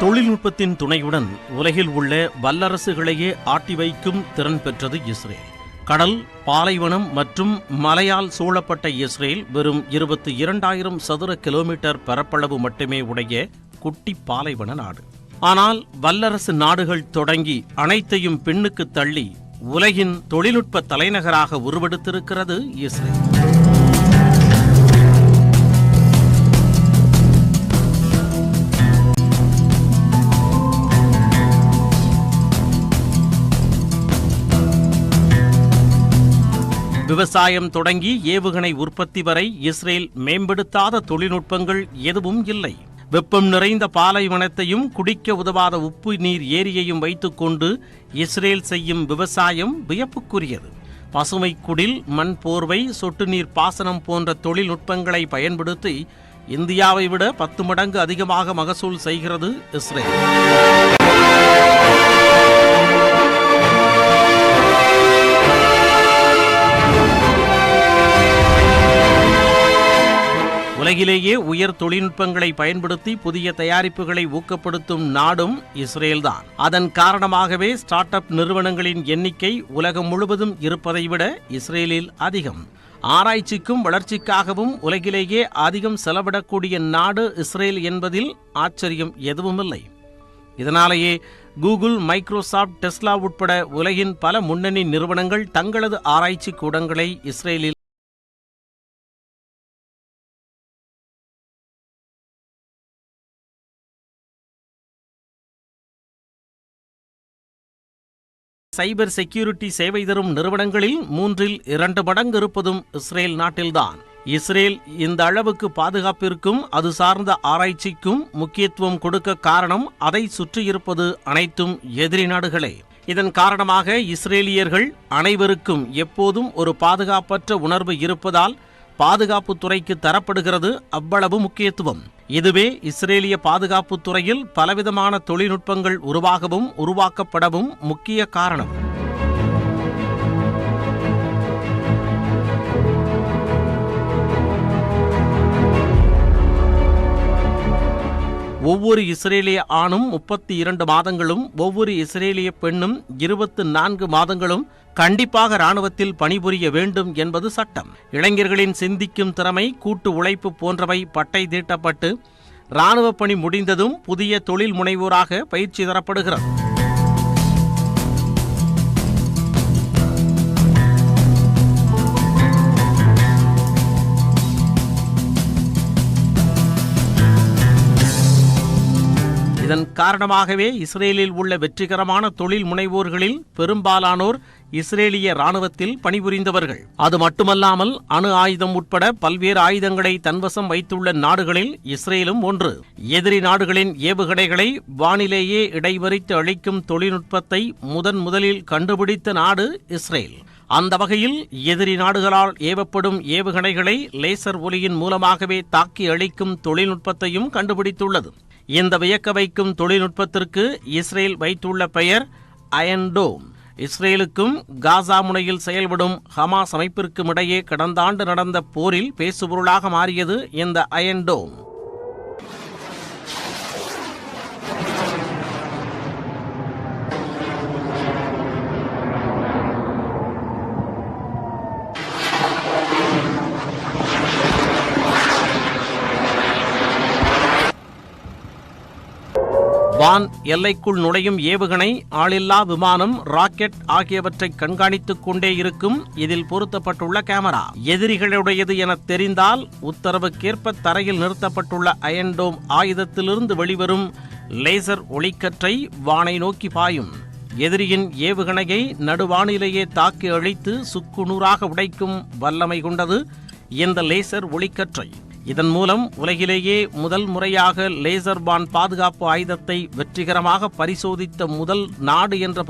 தொழில்நுட்பத்தின் துணையுடன் உலகில் உள்ள வல்லரசுகளையே ஆட்டி வைக்கும் திறன் பெற்றது இஸ்ரேல். கடல் பாலைவனம் மற்றும் மலையால் சூழப்பட்ட இஸ்ரேல் வெறும் இருபத்தி இரண்டாயிரம் சதுர கிலோமீட்டர் பரப்பளவு மட்டுமே உடைய குட்டி பாலைவன நாடு. ஆனால் வல்லரசு நாடுகள் தொடங்கி அனைத்தையும் பின்னுக்கு தள்ளி உலகின் தொழில்நுட்ப தலைநகராக உருவெடுத்திருக்கிறது இஸ்ரேல். விவசாயம் தொடங்கி ஏவுகணை உற்பத்தி வரை இஸ்ரேல் மேம்படுத்தாத தொழில்நுட்பங்கள் எதுவும் இல்லை. வெப்பம் நிறைந்த பாலைவனத்தையும் குடிக்க உதவாத உப்பு நீர் ஏரியையும் வைத்துக்கொண்டு இஸ்ரேல் செய்யும் விவசாயம் வியப்புக்குரியது. பசுமை குடில் மண் போர்வை சொட்டு நீர் பாசனம் போன்ற தொழில்நுட்பங்களை பயன்படுத்தி இந்தியாவை விட பத்து மடங்கு அதிகமாக மகசூல் செய்கிறது இஸ்ரேல். உலகிலேயே உயர் தொழில்நுட்பங்களை பயன்படுத்தி புதிய தயாரிப்புகளை ஊக்கப்படுத்தும் நாடும் இஸ்ரேல்தான். அதன் காரணமாகவே ஸ்டார்ட் அப் நிறுவனங்களின் எண்ணிக்கை உலகம் முழுவதும் இருப்பதை விட இஸ்ரேலில் அதிகம். ஆராய்ச்சிக்கும் வளர்ச்சிக்காகவும் உலகிலேயே அதிகம் செலவிடக்கூடிய நாடு இஸ்ரேல் என்பதில் ஆச்சரியம் எதுவுமில்லை. இதனாலேயே கூகுள் மைக்ரோசாப்ட் டெஸ்லா உட்பட உலகின் பல முன்னணி நிறுவனங்கள் தங்களது ஆராய்ச்சி கூடங்களை இஸ்ரேலில் சைபர் செக்யூரிட்டி சேவை தரும் நிறுவனங்களில் மூன்றில் இரண்டு மடங்கு இருப்பதும் இஸ்ரேல் நாட்டில்தான். இஸ்ரேல் இந்த அளவுக்கு பாதுகாப்பிற்கும் அது சார்ந்த ஆராய்ச்சிக்கும் முக்கியத்துவம் கொடுக்க காரணம் அதை சுற்றியிருப்பது அனைத்தும் எதிரி நாடுகளே. இதன் காரணமாக இஸ்ரேலியர்கள் அனைவருக்கும் எப்போதும் ஒரு பாதுகாப்பற்ற உணர்வு இருப்பதால் பாதுகாப்பு துறைக்கு தரப்படுகிறது அவ்வளவு முக்கியத்துவம். இதுவே இஸ்ரேலிய பாதுகாப்பு துறையில் பலவிதமான தொழில்நுட்பங்கள் உருவாகவும் உருவாக்கப்படவும் முக்கிய காரணம். ஒவ்வொரு இஸ்ரேலிய ஆணும் முப்பத்தி இரண்டு மாதங்களும் ஒவ்வொரு இஸ்ரேலிய பெண்ணும் இருபத்து நான்கு மாதங்களும் கண்டிப்பாக ராணுவத்தில் பணிபுரிய வேண்டும் என்பது சட்டம். இளைஞர்களின் சிந்திக்கும் திறமை கூட்டு உழைப்பு போன்றவை பட்டை தீட்டப்பட்டு ராணுவ பணி முடிந்ததும் புதிய தொழில் முனைவோராக பயிற்சி தரப்படுகிறது. இதன் காரணமாகவே இஸ்ரேலில் உள்ள வெற்றிகரமான தொழில் முனைவோர்களில் பெரும்பாலானோர் இஸ்ரேலிய ராணுவத்தில் பணிபுரிந்தவர்கள். அது மட்டுமல்லாமல் அணு ஆயுதம் உட்பட பல்வேறு ஆயுதங்களை தன்வசம் வைத்துள்ள நாடுகளில் இஸ்ரேலும் ஒன்று. எதிரி நாடுகளின் ஏவுகணைகளை வானிலேயே இடைவரித்து அழிக்கும் தொழில்நுட்பத்தை முதன் முதலில் கண்டுபிடித்த நாடு இஸ்ரேல். அந்த வகையில் எதிரி நாடுகளால் ஏவப்படும் ஏவுகணைகளை லேசர் ஒலியின் மூலமாகவே தாக்கி அழிக்கும் தொழில்நுட்பத்தையும் கண்டுபிடித்துள்ளது. இந்த வியக்க வைக்கும் தொழில்நுட்பத்திற்கு இஸ்ரேல் வைத்துள்ள பெயர் அயன்டோம் இஸ்ரேலுக்கும் காசா முனையில் செயல்படும் ஹமாஸ் அமைப்பிற்கும் இடையே கடந்த ஆண்டு நடந்த போரில் பேசுபொருளாக மாறியது இந்த அயன்டோம் வான் எல்லைக்குள் நுழையும் ஏவுகணை ஆளில்லா விமானம் ராக்கெட் ஆகியவற்றை கண்காணித்துக் கொண்டே இருக்கும் இதில் பொருத்தப்பட்டுள்ள கேமரா. எதிரிகளுடையது என தெரிந்தால் உத்தரவுக்கேற்ப தரையில் நிறுத்தப்பட்டுள்ள அயன்டோம் ஆயுதத்திலிருந்து வெளிவரும் லேசர் ஒளிக்கற்றை வானை நோக்கி பாயும். எதிரியின் ஏவுகணையை நடுவானிலேயே தாக்கி அழித்து சுக்குநூறாக உடைக்கும் வல்லமை கொண்டது இந்த லேசர் ஒளிக்கற்றை. இதன் மூலம் உலகிலேயே முதல் முறையாக லேசர் பான் பாதுகாப்பு ஆயுதத்தை வெற்றிகரமாக பரிசோதித்த முதல் நாடு என்ற